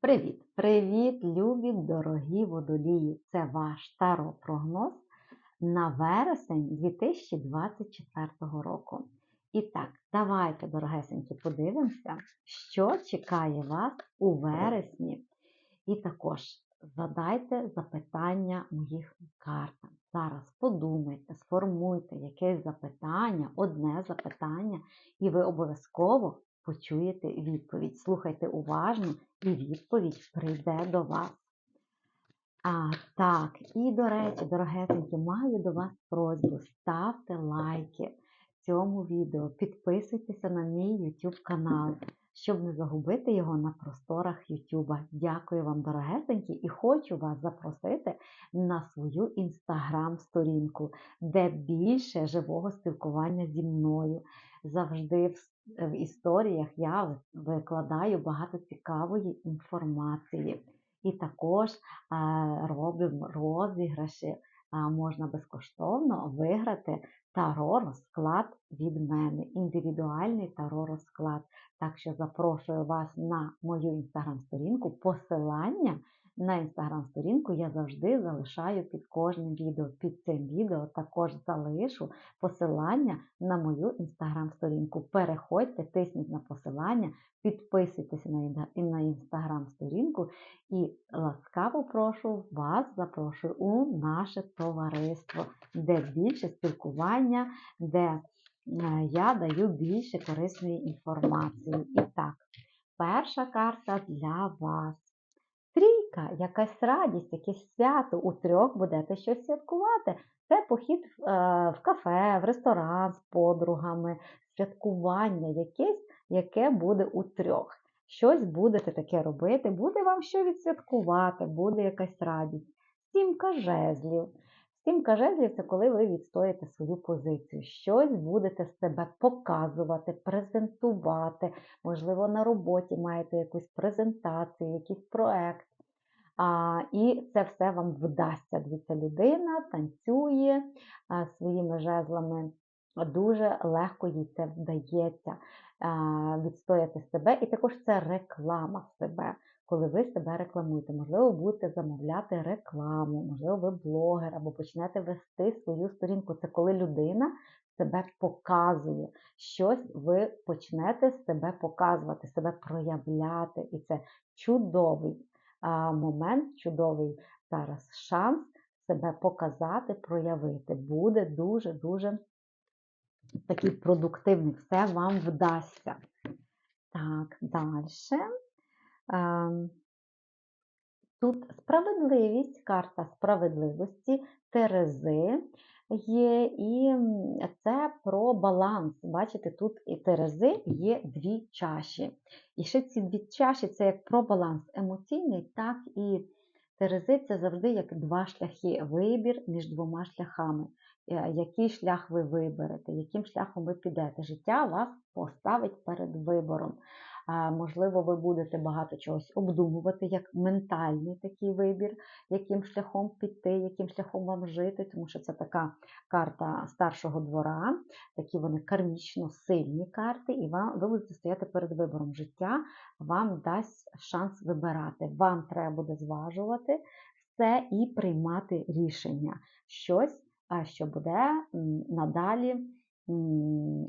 Привіт! Привіт, любі дорогі водолії! Це ваш таро-прогноз на вересень 2024 року. І так, давайте, дорогесенькі, подивимося, що чекає вас у вересні. І також задайте запитання моїх картам. Зараз подумайте, сформуйте якесь запитання, одне запитання, і ви обов'язково почуєте відповідь. Слухайте уважно, і відповідь прийде до вас. А, Так, і до речі, дорогесенькі, маю до вас просьбу. Ставте лайки цьому відео, підписуйтеся на мій YouTube канал, щоб не загубити його на просторах YouTube. Дякую вам, дорогесенькі, і хочу вас запросити на свою інстаграм-сторінку, де більше живого спілкування зі мною. Завжди в в історіях я викладаю багато цікавої інформації. І також робимо розіграші, можна безкоштовно виграти таро розклад від мене, індивідуальний таро розклад. Так що запрошую вас на мою інстаграм-сторінку. Посилання на інстаграм-сторінку я завжди залишаю під кожним відео. Під цим відео також залишу посилання на мою інстаграм-сторінку. Переходьте, тисніть на посилання, підписуйтесь на інстаграм-сторінку і ласкаво прошу вас, запрошую у наше товариство, де більше спілкування, де е, я даю більше корисної інформації. І так, перша карта для вас. Трійка, якась радість, якесь свято, у трьох будете щось святкувати. Це похід е, в кафе, в ресторан з подругами, святкування якесь, яке буде у трьох. Щось будете таке робити, буде вам що відсвяткувати, буде якась радість. Сімка жезлів. Сімка жезлів це коли ви відстоїте свою позицію. Щось будете з себе показувати, презентувати. Можливо, на роботі маєте якусь презентацію, якийсь проект. А, І це все вам вдасться. Дивіться, людина танцює а, своїми жезлами. Дуже легко їй це вдається а, відстояти себе. І також це реклама себе коли ви себе рекламуєте. Можливо, будете замовляти рекламу, можливо, ви блогер або почнете вести свою сторінку. Це коли людина себе показує. Щось ви почнете себе показувати, себе проявляти. І це чудовий момент, чудовий зараз шанс себе показати, проявити. Буде дуже-дуже такий продуктивний. Все вам вдасться. Так, далі. Тут справедливість, карта справедливості, Терези є, і це про баланс. Бачите, тут і Терези є дві чаші. І ще ці дві чаші це як про баланс емоційний, так і Терези це завжди як два шляхи, вибір між двома шляхами. Е, який шлях ви виберете, яким шляхом ви підете. Життя вас поставить перед вибором. Можливо, ви будете багато чогось обдумувати, як ментальний такий вибір, яким шляхом піти, яким шляхом вам жити, тому що це така карта старшого двора, такі вони кармічно сильні карти, і вам ви будете стояти перед вибором життя, вам дасть шанс вибирати. Вам треба буде зважувати все і приймати рішення. Щось, що буде надалі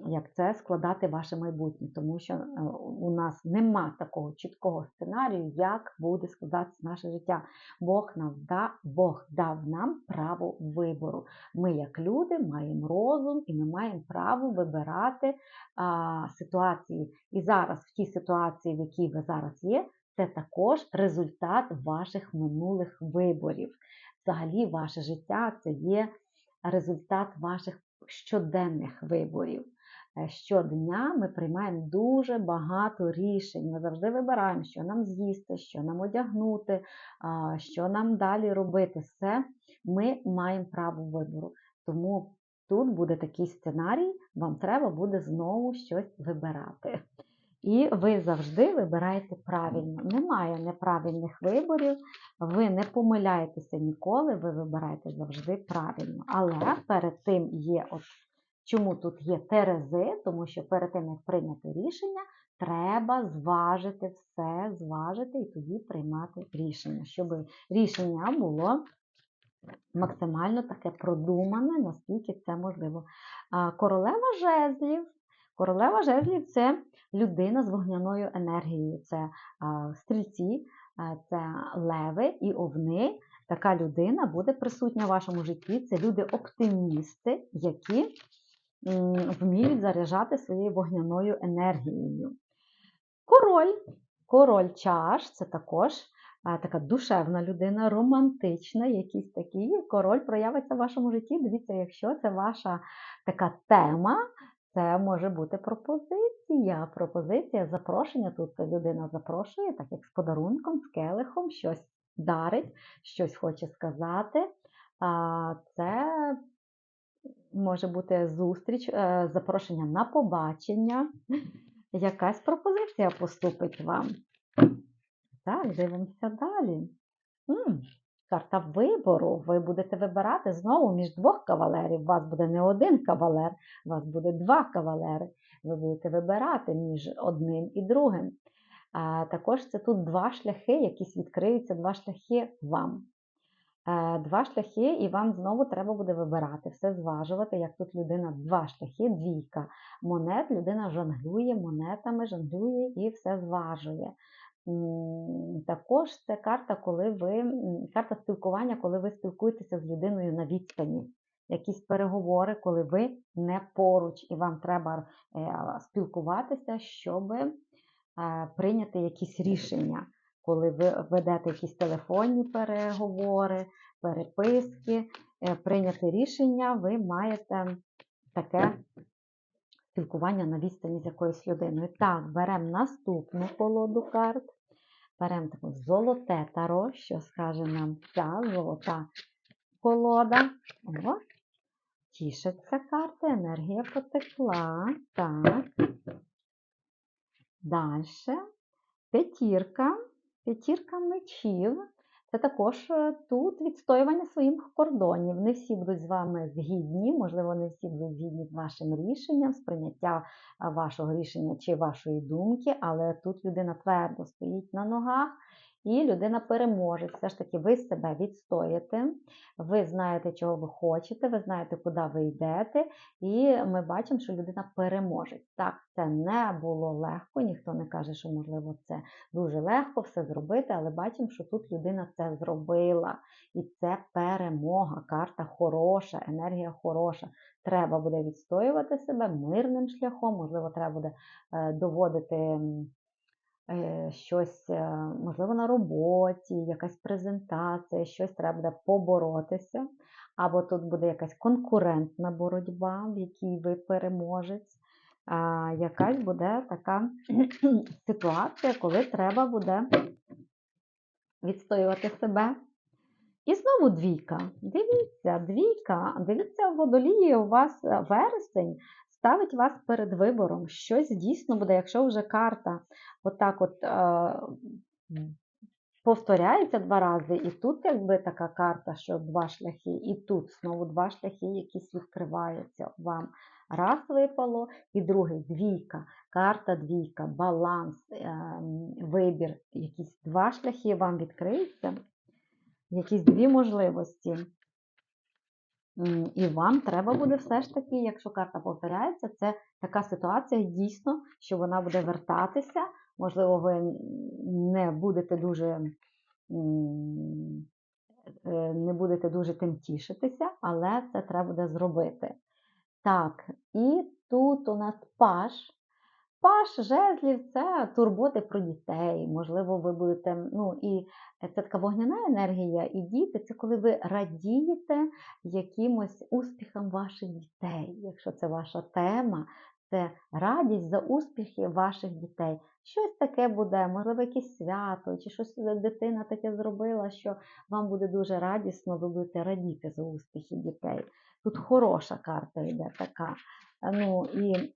як це складати ваше майбутнє, тому що е, у нас нема такого чіткого сценарію, як буде складатися наше життя. Бог нам да, Бог дав нам право вибору. Ми, як люди, маємо розум і ми маємо право вибирати а, ситуації. І зараз в тій ситуації, в якій ви зараз є, це також результат ваших минулих виборів. Взагалі, ваше життя це є результат ваших щоденних виборів. Е, щодня ми приймаємо дуже багато рішень. Ми завжди вибираємо, що нам з'їсти, що нам одягнути, що нам далі робити. Все ми маємо право вибору. Тому тут буде такий сценарій, вам треба буде знову щось вибирати. І ви завжди вибираєте правильно. Немає неправильних виборів, ви не помиляєтеся ніколи, ви вибираєте завжди правильно. Але перед тим є, от чому тут є терези, тому що перед тим, як прийняти рішення, треба зважити все, зважити і тоді приймати рішення, щоб рішення було максимально таке продумане, наскільки це можливо. Королева жезлів. Королева жезлів це людина з вогняною енергією. Це стрільці, це леви і овни. Така людина буде присутня в вашому житті. Це люди-оптимісти, які вміють заряджати своєю вогняною енергією. Король. Король чаш це також така душевна людина, романтична, якийсь такий. Король проявиться в вашому житті. Дивіться, якщо це ваша така тема, це може бути пропозиція. Пропозиція, запрошення. Тут людина запрошує, так як з подарунком, з келихом, щось дарить, щось хоче сказати. Це може бути зустріч, е, запрошення на побачення. Якась пропозиція поступить вам. Так, дивимося далі. Карта вибору. Ви будете вибирати знову між двох кавалерів. У вас буде не один кавалер, у вас буде два кавалери. Ви будете вибирати між одним і другим. Також це тут два шляхи, якісь відкриються, два шляхи вам. Е, Два шляхи, і вам знову треба буде вибирати, все зважувати, як тут людина два шляхи, двійка монет, людина жонглює монетами, жонглює і все зважує. Також це карта, коли ви карта спілкування, коли ви спілкуєтеся з людиною на відстані. Якісь переговори, коли ви не поруч, і вам треба е, спілкуватися, щоб е, прийняти якісь рішення, коли ви ведете якісь телефонні переговори, переписки, е, прийняти рішення, ви маєте таке спілкування на відстані з якоюсь людиною. Так, беремо наступну колоду карт. Беремо таке золоте таро, що скаже нам ця золота колода. О, тішиться карта, енергія потекла. Так. Далі. П'ятірка. П'ятірка мечів. Це також е, тут відстоювання своїх кордонів. Не всі будуть з вами згідні, можливо, не всі будуть згідні з вашим рішенням, з прийняття вашого рішення чи вашої думки, але тут людина твердо стоїть на ногах. І людина переможе. Все ж таки, ви себе відстоїте, ви знаєте, чого ви хочете, ви знаєте, куди ви йдете, і ми бачимо, що людина переможе. Так, це не було легко, ніхто не каже, що, можливо, це дуже легко все зробити, але бачимо, що тут людина це зробила. І це перемога. Карта хороша, енергія хороша. Треба буде відстоювати себе мирним шляхом, можливо, треба буде е, доводити. Е, Щось, е, можливо, на роботі, якась презентація, щось треба буде поборотися. Або тут буде якась конкурентна боротьба, в якій ви переможець. Якась буде така ситуація, коли треба буде відстоювати себе. І знову двійка. Дивіться, двійка, дивіться, в водолії у вас вересень ставить вас перед вибором. Щось дійсно буде, якщо вже карта отак от е, повторяється два рази, і тут якби така карта, що два шляхи, і тут знову два шляхи, якісь відкриваються вам. Раз випало, і другий двійка, карта двійка, баланс, ем, вибір, якісь два шляхи вам відкриються, якісь дві можливості. І вам треба буде все ж таки, якщо карта повторяється, це така ситуація дійсно, що вона буде вертатися. Можливо, ви не будете дуже е, не будете дуже тим тішитися, але це треба буде зробити. Так, і тут у нас паш. Паш жезлів це турботи про дітей. Можливо, ви будете, ну і це така вогняна енергія, і діти це коли ви радієте якимось успіхам ваших дітей. Якщо це ваша тема, це радість за успіхи ваших дітей. Щось таке буде, можливо, якесь свято, чи щось дитина таке зробила, що вам буде дуже радісно, ви будете радіти за успіхи дітей. Тут хороша карта йде така. Ну і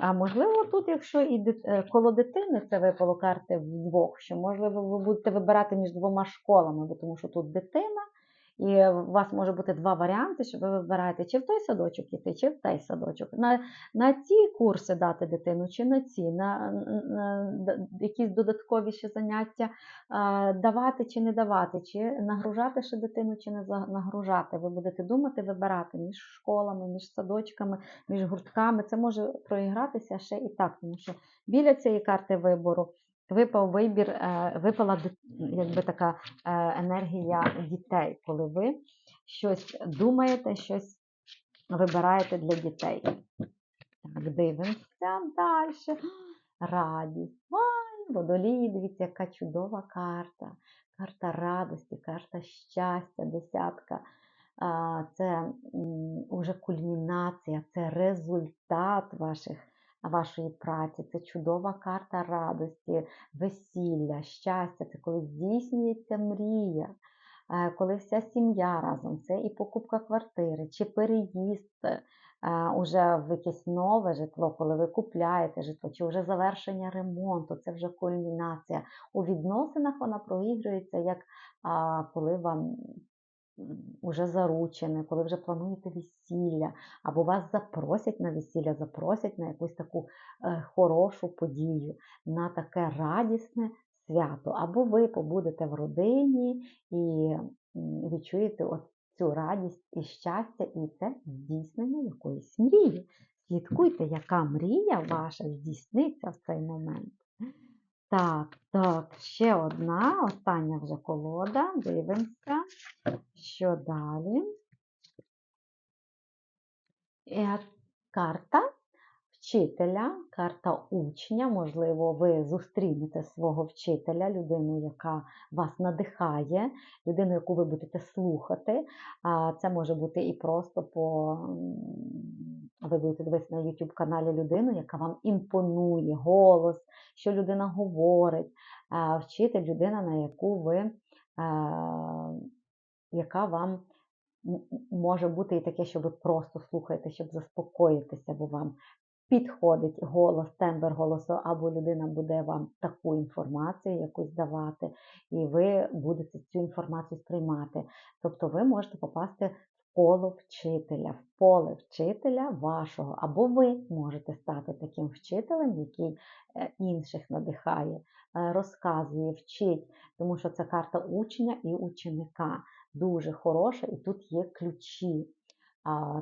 А можливо, тут, якщо і дит- е, коло дитини це випало карти вдвох, що можливо ви будете вибирати між двома школами, бо тому що тут дитина І у вас може бути два варіанти, що ви вибираєте, чи в той садочок іти, чи в той садочок. На, на ці курси дати дитину, чи на ці, на, на, д- якісь додаткові ще заняття а, давати чи не давати, чи нагружати ще дитину, чи не нагружати. Ви будете думати, вибирати між школами, між садочками, між гуртками. Це може проігратися ще і так, тому що біля цієї карти вибору випав вибір, е, випала якби така е, енергія дітей, коли ви щось думаєте, щось вибираєте для дітей. Так, дивимося далі. Радість. Ай, водолії, дивіться, яка чудова карта. Карта радості, карта щастя, десятка. Це вже кульмінація, це результат ваших, вашої праці, це чудова карта радості, весілля, щастя, це коли здійснюється мрія, е, коли вся сім'я разом, це і покупка квартири, чи переїзд е, уже в якесь нове житло, коли ви купляєте житло, чи вже завершення ремонту, це вже кульмінація. У відносинах вона проігрується, як коли вам уже заручене, коли вже плануєте весілля, або вас запросять на весілля, запросять на якусь таку е, хорошу подію, на таке радісне свято. Або ви побудете в родині і відчуєте от цю радість і щастя, і це здійснення якоїсь мрії. Слідкуйте, яка мрія ваша здійсниться в цей момент. Так, так, ще одна, остання вже колода. Дивимося, що далі. Е, Карта вчителя, карта учня. Можливо, ви зустрінете свого вчителя, людину, яка вас надихає, людину, яку ви будете слухати. Це може бути і просто по ви будете дивитися на YouTube каналі людину, яка вам імпонує, голос, що людина говорить. Вчитель людина, на яку ви, яка вам може бути і таке, що ви просто слухаєте, щоб заспокоїтися, бо вам підходить голос, тембр голосу, або людина буде вам таку інформацію якусь давати, і ви будете цю інформацію сприймати. Тобто ви можете попасти в коло вчителя, в поле вчителя вашого, або ви можете стати таким вчителем, який е, інших надихає, е, розказує, вчить, тому що це карта учня і ученика. Дуже хороша, і тут є ключі.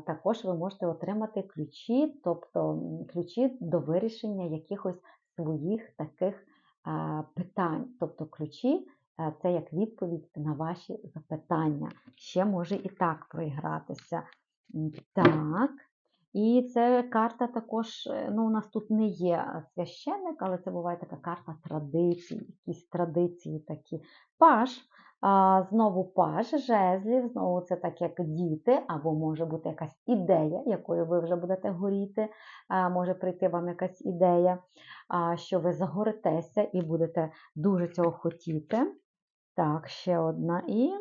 Також ви можете отримати ключі, тобто ключі до вирішення якихось своїх таких питань. Тобто ключі це як відповідь на ваші запитання. Ще може і так проігратися. Так. І це карта також, е, ну, у нас тут не є священник, але це буває така карта традицій, якісь традиції такі. Паш, а, знову паж, жезлів, знову це так як діти, або може бути якась ідея, якою ви вже будете горіти, може прийти вам якась ідея, що ви загоритеся і будете дуже цього хотіти. Так, ще одна і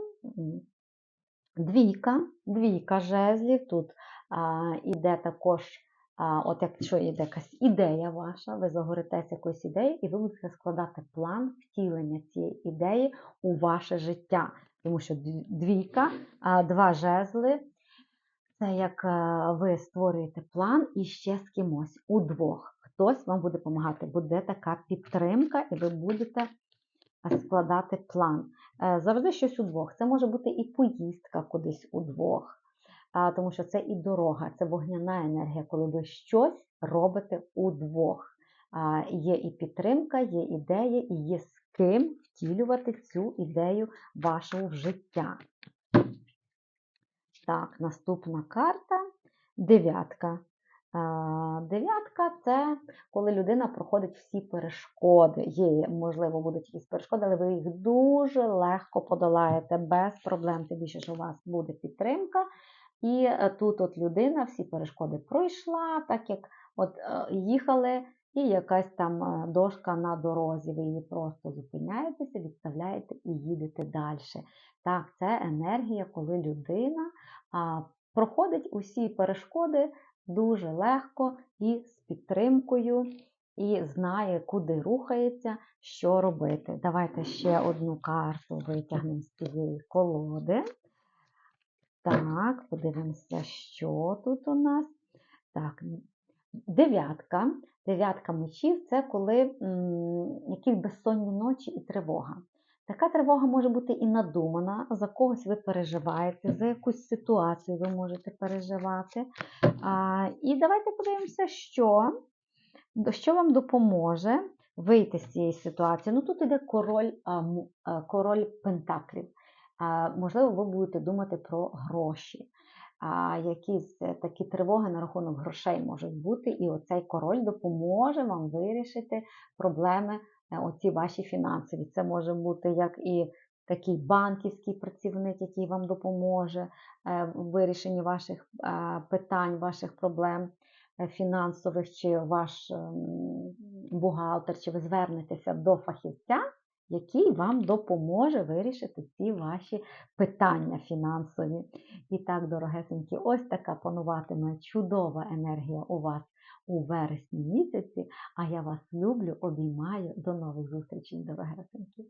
двійка, двійка жезлів. Тут іде також, от якщо йде якась ідея ваша, ви загоритеся якоюсь ідеєю, і ви будете складати план втілення цієї ідеї у ваше життя. Тому що двійка, два жезли. Це як е, ви створюєте план і ще з кимось удвох. Хтось вам буде допомагати, буде така підтримка, і ви будете е, складати план. Е, Завжди щось удвох. Це може бути і поїздка кудись удвох, тому що це і дорога, це вогняна енергія, коли ви щось робите удвох. Є і підтримка, є ідея, і є з ким втілювати цю ідею вашого в життя. Так, наступна карта дев'ятка. Дев'ятка це коли людина проходить всі перешкоди. Є, можливо, будуть якісь перешкоди, але ви їх дуже легко подолаєте без проблем. Тим більше, що у вас буде підтримка. І е, тут от людина всі перешкоди пройшла, так як от е, їхали, і якась там е, дошка на дорозі. Ви її просто зупиняєтеся, відставляєте і їдете далі. Так, це енергія, коли людина проходить усі перешкоди дуже легко і з підтримкою, і знає, куди рухається, що робити. Давайте ще одну карту витягнемо з цієї колоди. Так, подивимося, що тут у нас. Так, дев'ятка. Дев'ятка мечів це коли якісь безсонні ночі і тривога. Така тривога може бути і надумана, за когось ви переживаєте, за якусь ситуацію ви можете переживати. А, і давайте подивимося, що, що вам допоможе вийти з цієї ситуації. Ну тут іде король, король пентаклів. Можливо, ви будете думати про гроші. А, якісь е, такі тривоги на рахунок грошей можуть бути, і оцей король допоможе вам вирішити проблеми, е, оці ваші фінансові. Це може бути як і такий банківський працівник, який вам допоможе е, в вирішенні ваших питань, ваших проблем фінансових, чи ваш ем, бухгалтер, чи ви звернетеся до фахівця, який вам допоможе вирішити ці ваші питання фінансові. І так, дорогесенькі, ось така пануватиме чудова енергія у вас у вересні місяці. А я вас люблю, обіймаю. До нових зустрічей, дорогесенькі.